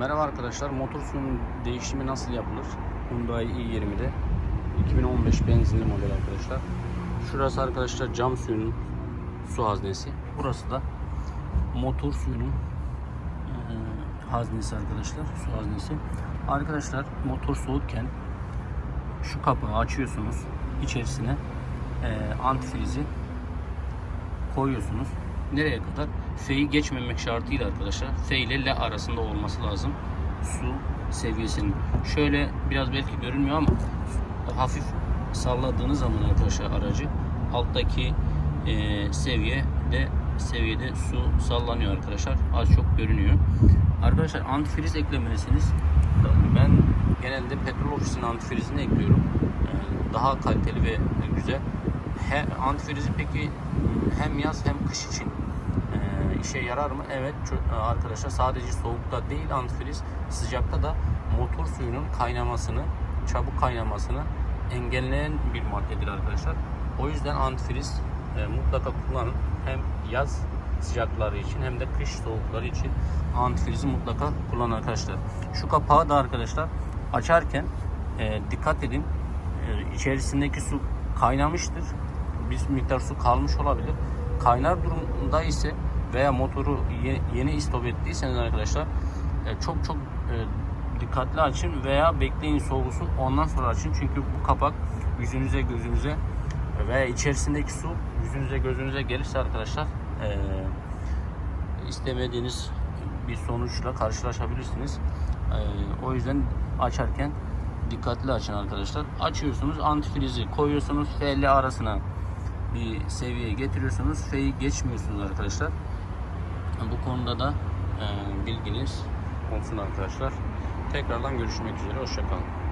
Merhaba arkadaşlar, motor suyunun değişimi nasıl yapılır? Hyundai i20'de 2015 benzinli model arkadaşlar. Şurası arkadaşlar cam suyunun su haznesi. Burası da motor suyunun eee, haznesi arkadaşlar, su haznesi. Arkadaşlar motor soğukken şu kapağı açıyorsunuz. İçerisine eee antifrizi koyuyorsunuz. Nereye kadar? F'yi geçmemek şartıyla arkadaşlar. F ile L arasında olması lazım. Su seviyesinin. Şöyle biraz belki görünmüyor ama hafif salladığınız zaman arkadaşlar aracı alttaki e, seviye de seviyede su sallanıyor arkadaşlar. Az çok görünüyor. Arkadaşlar antifriz eklemelisiniz. Ben genelde petrol ofisinin antifrizini ekliyorum. Ee, Daha kaliteli ve güzel. He, antifrizi peki hem yaz hem kış için e, işe yarar mı? Evet çö- arkadaşlar sadece soğukta değil antifriz sıcakta da motor suyunun kaynamasını, çabuk kaynamasını engelleyen bir maddedir arkadaşlar. O yüzden antifriz e, mutlaka kullanın. Hem yaz sıcakları için hem de kış soğukları için antifrizi mutlaka kullanın arkadaşlar. Şu kapağı da arkadaşlar açarken e, dikkat edin. E, içerisindeki su kaynamıştır. Bir miktar su kalmış olabilir. Kaynar durumda ise veya motoru ye- yeni istop ettiyseniz arkadaşlar e, çok çok e, dikkatli açın veya bekleyin soğusun ondan sonra açın. Çünkü bu kapak yüzünüze gözünüze veya içerisindeki su yüzünüze gözünüze gelirse arkadaşlar e, istemediğiniz bir sonuçla karşılaşabilirsiniz. O yüzden açarken dikkatli açın arkadaşlar. Açıyorsunuz antifrizi koyuyorsunuz F ile arasına bir seviyeye getiriyorsunuz. F'yi geçmiyorsunuz arkadaşlar. Bu konuda da e, bilginiz olsun arkadaşlar. Tekrardan görüşmek üzere. Hoşçakalın.